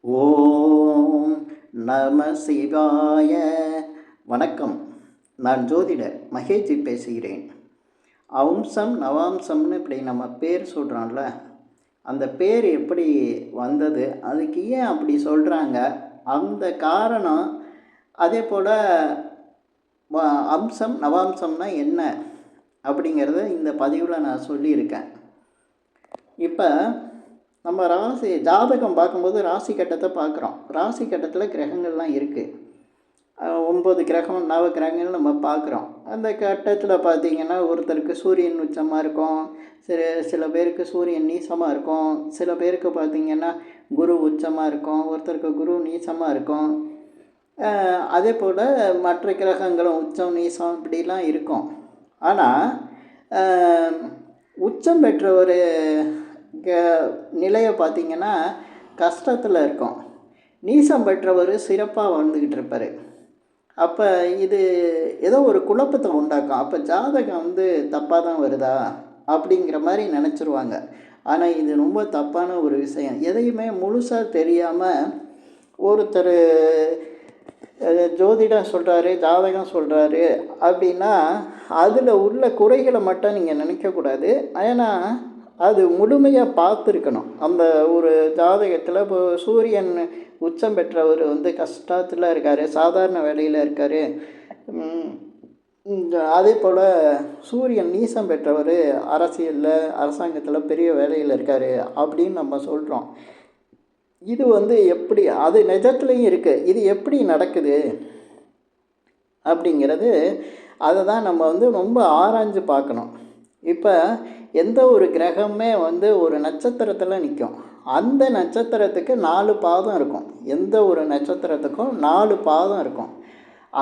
ஓம் நம சிவாய. வணக்கம். நான் ஜோதிடர் மகேஜி பேசுகிறேன். அம்சம் நவாம்சம்னு இப்படி நம்ம பேர் சொல்கிறோம்ல அந்த பேர் எப்படி வந்தது அதுக்கு ஏன் அப்படி சொல்கிறாங்க அந்த காரணம் அதே போல் வ- அம்சம் நவாம்சம்னா என்ன அப்படிங்கிறத இந்த பதிவில் நான் சொல்லியிருக்கேன். இப்போ நம்ம ராசி ஜாதகம் பார்க்கும்போது ராசி கட்டத்தை பார்க்குறோம். ராசி கட்டத்தில் கிரகங்கள்லாம் இருக்குது ஒம்பது கிரகம் நவ கிரகங்கள் நம்ம பார்க்குறோம். அந்த கட்டத்தில் பார்த்திங்கன்னா ஒருத்தருக்கு சூரியன் உச்சமாக இருக்கும். சில சில பேருக்கு சூரியன் நீசமாக இருக்கும். சில பேருக்கு பார்த்திங்கன்னா குரு உச்சமாக இருக்கும். ஒருத்தருக்கு குரு நீசமாக இருக்கும். அதே போல் மற்ற கிரகங்களும் உச்சம் நீசம் இப்படிலாம் இருக்கும். ஆனால் உச்சம் பெற்ற ஒரு நிலையை பார்த்தீங்கன்னா கஷ்டத்தில் இருக்கும். நீசம் பெற்றவர் சிறப்பாக வந்துக்கிட்டு இருப்பார். அப்போ இது ஏதோ ஒரு குழப்பத்தை உண்டாக்கும். அப்போ ஜாதகம் வந்து தப்பாக தான் வருதா அப்படிங்கிற மாதிரி நினச்சிருவாங்க. ஆனால் இது ரொம்ப தப்பான ஒரு விஷயம். எதையுமே முழுசாக தெரியாமல் ஒருத்தர் ஜோதிடம் சொல்கிறாரு ஜாதகம் சொல்கிறாரு அப்படின்னா அதில் உள்ள குறைகளை மட்டும் நீங்கள் நினைக்கக்கூடாது. ஏன்னா அது முழுமையாக பார்த்துருக்கணும். அந்த ஒரு ஜாதகத்தில் இப்போ சூரியன் உச்சம் பெற்றவர் வந்து கஷ்டத்தில் இருக்கார் சாதாரண வேலையில் இருக்கார். அதே போல் சூரியன் நீசம் பெற்றவர் அரசியலில் அரசாங்கத்தில் பெரிய வேலையில் இருக்கார் அப்படின்னு நம்ம சொல்கிறோம் இது வந்து எப்படி அது நிஜத்துலேயும் இருக்குது இது எப்படி நடக்குது அப்படிங்கிறது அதை தான் நம்ம வந்து ரொம்ப ஆராய்ஞ்சு பார்க்கணும். இப்போ எந்த ஒரு கிரகமே வந்து ஒரு நட்சத்திரத்தில் நிற்கும் அந்த நட்சத்திரத்துக்கு நாலு பாதம் இருக்கும். எந்த ஒரு நட்சத்திரத்துக்கும் நாலு பாதம் இருக்கும்.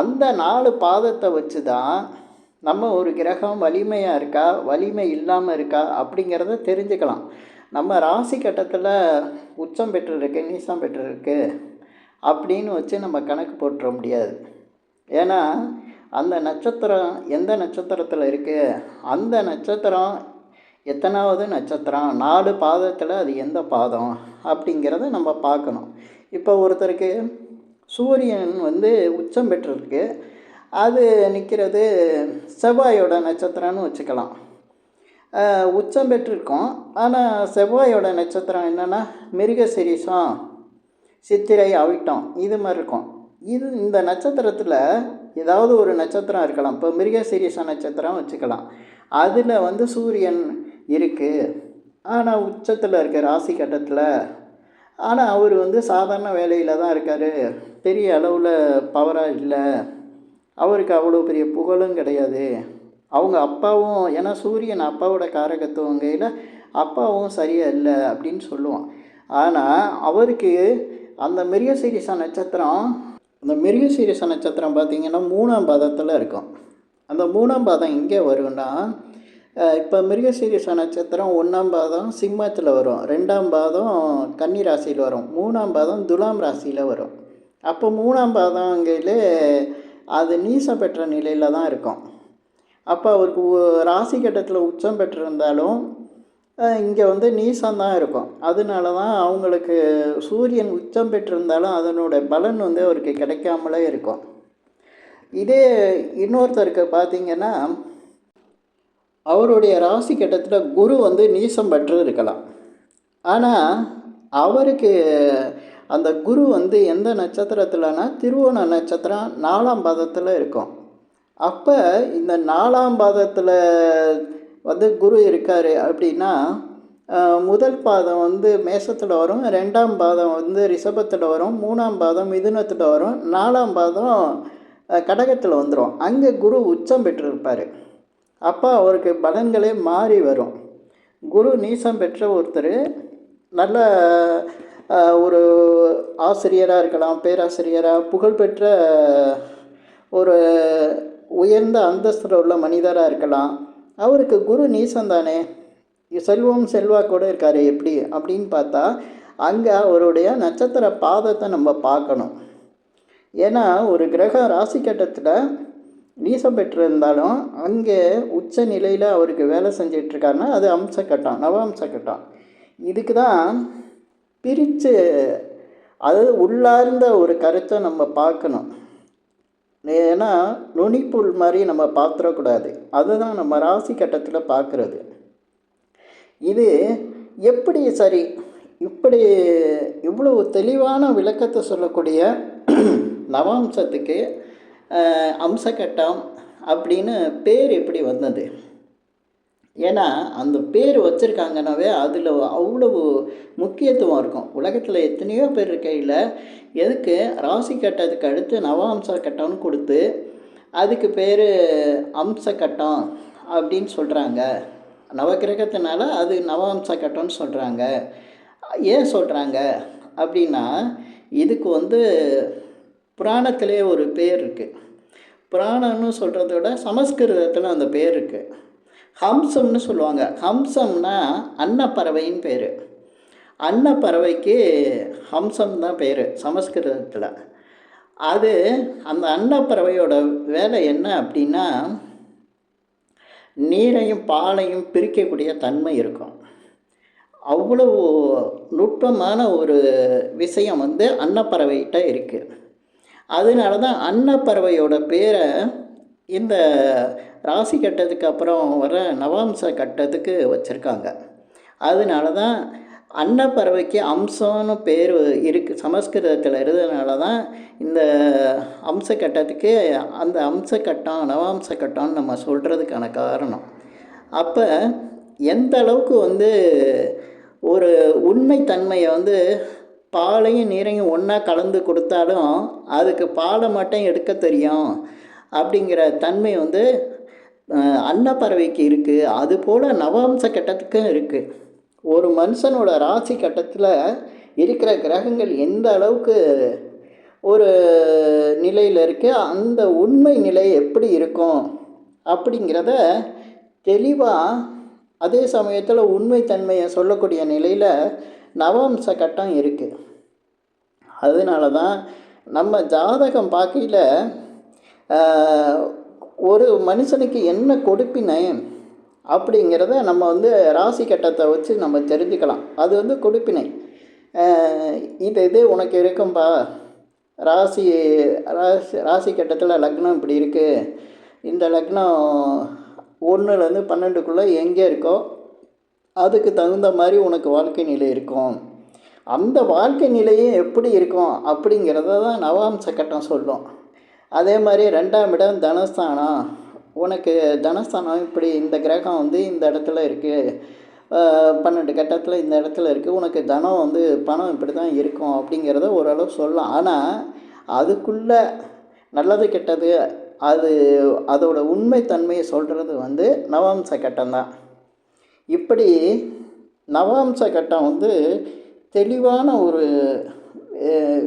அந்த நாலு பாதத்தை வச்சு தான் நம்ம ஒரு கிரகம் வலிமையாக இருக்கா வலிமை இல்லாமல் இருக்கா அப்படிங்கிறத தெரிஞ்சுக்கலாம். நம்ம ராசி கட்டத்தில் உச்சம் பெற்றிருக்கு நீசம் பெற்றிருக்கு அப்படின்னு வச்சு நம்ம கணக்கு போட்டுற முடியாது. ஏன்னா அந்த நட்சத்திரம் எந்த நட்சத்திரத்தில் இருக்குது அந்த நட்சத்திரம் எத்தனாவது நட்சத்திரம்? நாலு பாதத்தில் அது எந்த பாதம்? அப்படிங்கிறத நம்ம பார்க்கணும். இப்போ ஒருத்தருக்கு சூரியன் வந்து உச்சம் பெற்றிருக்கு. அது நிற்கிறது செவ்வாயோட நட்சத்திரம்னு வச்சுக்கலாம். உச்சம் பெற்றிருக்கோம். ஆனால் செவ்வாயோட நட்சத்திரம் என்னென்னா மிருகசிரீசம் சித்திரை அவிட்டம் இது மாதிரி இருக்கும். இது இந்த நட்சத்திரத்தில் ஏதாவது ஒரு நட்சத்திரம் இருக்கலாம். இப்போ மிருகசீரிச நட்சத்திரம் வச்சுக்கலாம். அதில் வந்து சூரியன் இருக்குது ஆனால் உச்சத்தில் இருக்க ராசி கட்டத்தில் ஆனால் அவர் வந்து சாதாரண வேலையில் தான் இருக்கார். பெரிய அளவில் பவராக இல்லை. அவருக்கு அவ்வளோ பெரிய புகழும் கிடையாது. அவங்க அப்பாவும் ஏன்னா சூரியன் அப்பாவோட காரகத்துவங்கையில் அப்பாவும் சரியாக இல்லை அப்படின்னு சொல்லுவான். ஆனால் அவருக்கு அந்த மிருகசீரிசா நட்சத்திரம் அந்த மிருகசீரிச நட்சத்திரம் பார்த்திங்கன்னா மூணாம் பாதத்தில் இருக்கும். அந்த மூணாம் பாதம் எங்கே வரும்னா இப்போ மிருகசீரிச நட்சத்திரம் ஒன்றாம் பாதம் சிம்மத்தில் வரும். ரெண்டாம் பாதம் கன்னி ராசியில் வரும். மூணாம் பாதம் துலாம் ராசியில் வரும். அப்போ மூணாம் பாதங்கையிலே அது நீசம் பெற்ற நிலையில் தான் இருக்கும். அப்போ அவருக்கு ராசி கட்டத்தில் உச்சம் பெற்றிருந்தாலும் இங்கே வந்து நீசம் தான் இருக்கும். அதனால தான் அவங்களுக்கு சூரியன் உச்சம் பெற்றிருந்தாலும் அதனோட பலன் வந்து அவருக்கு கிடைக்காமலே இருக்கும். இதே இன்னொருத்தருக்கு பார்த்தீங்கன்னா அவருடைய ராசி கட்டத்தில் குரு வந்து நீசம் பெற்று இருக்கலாம். ஆனால் அவருக்கு அந்த குரு வந்து எந்த நட்சத்திரத்தில்னா திருவோண நட்சத்திரம் நாலாம் பாதத்தில் இருக்கும். அப்போ இந்த நாலாம் பாதத்தில் வந்து குரு இருக்கார் அப்படின்னா முதல் பாதம் வந்து மேசத்தில் வரும் ரெண்டாம் பாதம் வந்து ரிஷபத்தில் வரும் மூணாம் பாதம் மிதுனத்தில் வரும் நாலாம் பாதம் கடகத்தில் வந்துடும் அங்கே குரு உச்சம் பெற்றிருப்பார். அப்போ அவருக்கு பலன்களே மாறி வரும். குரு நீசம் பெற்ற ஒருத்தர் நல்ல ஒரு ஆசிரியராக இருக்கலாம் பேராசிரியராக புகழ்பெற்ற ஒரு உயர்ந்த அந்தஸ்தில் உள்ள மனிதராக இருக்கலாம். அவருக்கு குரு நீசம் தானே செல்வம் கூட இருக்கார் எப்படி? அப்படின்னு பார்த்தா அங்கே அவருடைய நட்சத்திர பாதத்தை நம்ம பார்க்கணும். ஏன்னா ஒரு கிரக ராசி கட்டத்தில் நீசம் பெற்றிருந்தாலும் அங்கே உச்ச நிலையில் அவருக்கு வேலை செஞ்சிட்ருக்காருன்னா அது அம்ச கட்டம் நவ அம்ச கட்டம். இதுக்கு தான் பிரித்து அதாவது உள்ளார்ந்த ஒரு கருத்தை நம்ம பார்க்கணும். ஏன்னா நுனிப்புல் மாதிரி நம்ம பார்த்துடக்கூடாது. அதுதான் நம்ம ராசி கட்டத்தில் பார்க்குறது. இது எப்படி சரி? இப்படி இவ்வளவு தெளிவான விளக்கத்தை சொல்லக்கூடிய நவாம்சத்துக்கு அம்சக்கட்டம் அப்படின்னு பேர் எப்படி வந்தது? ஏன்னா அந்த பேர் வச்சுருக்காங்கனாவே அதில் அவ்வளவு முக்கியத்துவம் இருக்கும். உலகத்தில் எத்தனையோ பேர் இருக்கையில் எதுக்கு ராசி கட்டத்துக்கு அடுத்து நவாம்ச கட்டம்னு கொடுத்து அதுக்கு பேர் அம்ச கட்டம் அப்படின்னு சொல்கிறாங்க நவகிரகத்தினால அது நவாம்ச கட்டம்னு சொல்கிறாங்க ஏன் சொல்கிறாங்க அப்படின்னா இதுக்கு வந்து புராணத்திலே ஒரு பேர் இருக்குது புராணம்னு சொல்கிறத விட சமஸ்கிருதத்தில் அந்த பேர் இருக்குது ஹம்சம்னு சொல்லுவாங்க. ஹம்சம்னா அன்னப்பறவைன்னு பேர். அன்னப்பறவைக்கு ஹம்சம் தான் பேர் சமஸ்கிருதத்தில். அது அந்த அன்னப்பறவையோட வேலை என்ன அப்படின்னா நீரையும் பாலையும் பிரிக்கக்கூடிய தன்மை இருக்கும். அவ்வளவு நுட்பமான ஒரு விஷயம் வந்து அன்னப்பறவைகிட்ட இருக்குது அதனால தான் அன்னப்பறவையோட பேரை இந்த ராசி கட்டத்துக்கு அப்புறம் வர நவாம்ச கட்டத்துக்கு வச்சுருக்காங்க. அதனால தான் அன்னப்பறவைக்கு அம்சம்னு பேர் இருக்குது சமஸ்கிருதத்தில் இருந்ததுனால தான் இந்த அம்ச கட்டத்துக்கு அந்த அம்ச கட்டம் நவாம்ச கட்டம்னு நம்ம சொல்கிறதுக்கான காரணம். அப்போ எந்த அளவுக்கு வந்து ஒரு உண்மைத்தன்மையை வந்து பாலையும் நீரையும் ஒன்றா கலந்து கொடுத்தாலும் அதுக்கு பாலை மட்டும் எடுக்க தெரியும். அப்படிங்கிற தன்மை வந்து அன்னப்பறவைக்கு இருக்குது அதுபோல் நவாம்ச கட்டத்துக்கும் இருக்குது ஒரு மனுஷனோட ராசி கட்டத்தில் இருக்கிற கிரகங்கள் எந்த அளவுக்கு ஒரு நிலையில் இருக்குது அந்த உண்மை நிலை எப்படி இருக்கும் அப்படிங்கிறத தெளிவாக அதே சமயத்தில் உண்மைத்தன்மையை சொல்லக்கூடிய நிலையில் நவாம்ச கட்டம் இருக்குது அதனால தான் நம்ம ஜாதகம் பார்க்கையில் ஒரு மனுஷனுக்கு என்ன கொடுப்பினை அப்படிங்கிறத நம்ம வந்து ராசி கட்டத்தை வச்சு நம்ம தெரிஞ்சுக்கலாம். அது வந்து கொடுப்பினை. இது இது உனக்கு இருக்கும்பா. ராசி ராசி ராசி கட்டத்தில் லக்னம் இப்படி இருக்குது இந்த லக்னம் ஒன்றுலேருந்து பன்னெண்டுக்குள்ளே எங்கே இருக்கோ அதுக்கு தகுந்த மாதிரி உனக்கு வாழ்க்கை நிலை இருக்கும். அந்த வாழ்க்கை நிலையும் எப்படி இருக்கும் அப்படிங்கிறத தான் நவாம்ச கட்டம் சொல்லும். அதே மாதிரி ரெண்டாம் இடம் தனஸ்தானம் உனக்கு தனஸ்தானம் இப்படி இந்த கிரகம் வந்து இந்த இடத்துல இருக்குது பன்னெண்டு கட்டத்தில் இந்த இடத்துல இருக்குது உனக்கு தனம் வந்து பணம் இப்படி தான் இருக்கும் அப்படிங்கிறத ஓரளவு சொல்லலாம். ஆனால் அதுக்குள்ளே நல்லது கெட்டது அது அதோட உண்மைத்தன்மையை சொல்கிறது வந்து நவாம்ச கட்டம் தான். இப்படி நவாம்ச கட்டம் வந்து தெளிவான ஒரு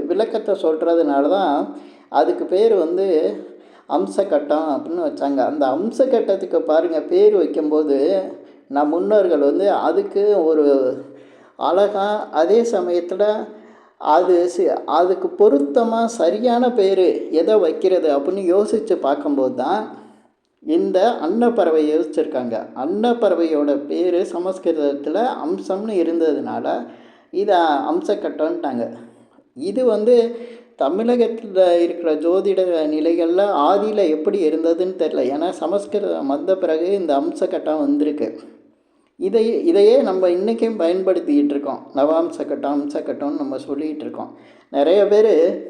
விளக்கத்தை சொல்கிறதுனால தான் அதுக்கு பேர் வந்து அம்சக்கட்டம் அப்படின்னு வச்சாங்க. அந்த அம்சக்கட்டத்துக்கு பாருங்கள் பேர் வைக்கும்போது நம் முன்னோர்கள் வந்து அதுக்கு ஒரு அழகாக அதே சமயத்தில் அது சி அதுக்கு பொருத்தமாக சரியான பேர் எதை வைக்கிறது அப்படின்னு யோசித்து பார்க்கும்போது தான் இந்த அன்னப்பறவை யோசிச்சிருக்காங்க. அன்னப்பறவையோட பேர் சமஸ்கிருதத்தில் அம்சம்னு இருந்ததுனால இதை அம்சக்கட்டம்ட்டாங்க இது வந்து தமிழகத்தில் இருக்கிற ஜோதிட நிலைகளில் ஆதியில் எப்படி இருந்ததுன்னு தெரில ஏன்னா சமஸ்கிருதம் வந்த பிறகு இந்த அம்சக்கட்டம் வந்திருக்கு. இதை இதையே நம்ம இன்றைக்கும் பயன்படுத்திக்கிட்டு இருக்கோம். நவாம்ச கட்டம் நம்ம சொல்லிகிட்டு இருக்கோம். நிறைய பேர்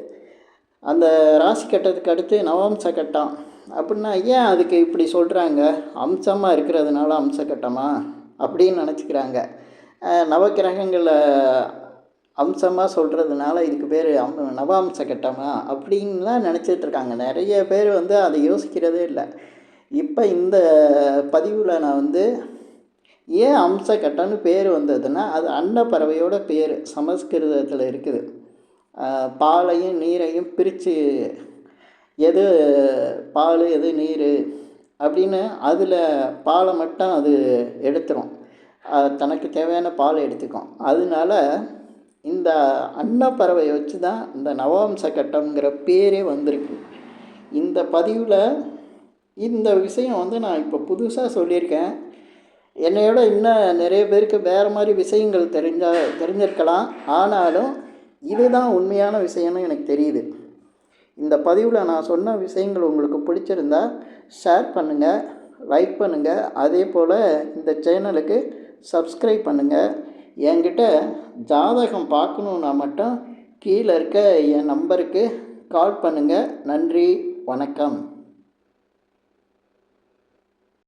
அந்த ராசி கட்டத்துக்கு அடுத்து நவாம்ச கட்டம். அப்படின்னா ஏன் அதுக்கு இப்படி சொல்கிறாங்க அம்சமாக இருக்கிறதுனால அம்சக்கட்டமா அப்படின்னு நினச்சிக்கிறாங்க. அஹ் நவக்கிரகங்களை அம்சமாக சொல்கிறதுனால இதுக்கு பேர் அம் நவாம்ச கட்டமா அப்படின்லாம் நினச்சிட்டுருக்காங்க நிறைய பேர் வந்து அதை யோசிக்கிறதே இல்லை. இப்போ இந்த பதிவில் நான் வந்து ஏன் அம்ச கட்டம்னு பேர் வந்ததுன்னா அது அன்னப்பறவையோட பேர் சமஸ்கிருதத்தில் இருக்குது. பாலையும் நீரையும் பிரித்து எது பால் எது நீர் அப்படின்னு அதில் பாலை மட்டும் அது எடுத்துரும். தனக்கு தேவையான பாலை எடுத்துக்கும். அதனால இந்த அன்னப்பறவையை வச்சு தான் இந்த நவாம்ச கட்டம்ங்கிற பேரே வந்திருக்கு. இந்த பதிவில் இந்த விஷயம் வந்து நான் இப்போ புதுசாக சொல்லியிருக்கேன். என்னையோட இன்னும் நிறைய பேருக்கு வேறு மாதிரி விஷயங்கள் தெரிஞ்சா தெரிஞ்சிருக்கலாம். ஆனாலும் இதுதான் உண்மையான விஷயம்னு எனக்கு தெரியுது. இந்த பதிவில் நான் சொன்ன விஷயங்கள் உங்களுக்கு பிடிச்சிருந்தா ஷேர் பண்ணுங்கள் லைக் பண்ணுங்கள் அதே போல் இந்த சேனலுக்கு சப்ஸ்கிரைப் பண்ணுங்கள் என்கிட்ட ஜாதகம் பார்க்கணுன்னா மட்டும் கீழே இருக்க என் நம்பருக்கு கால் பண்ணுங்கள் நன்றி வணக்கம்.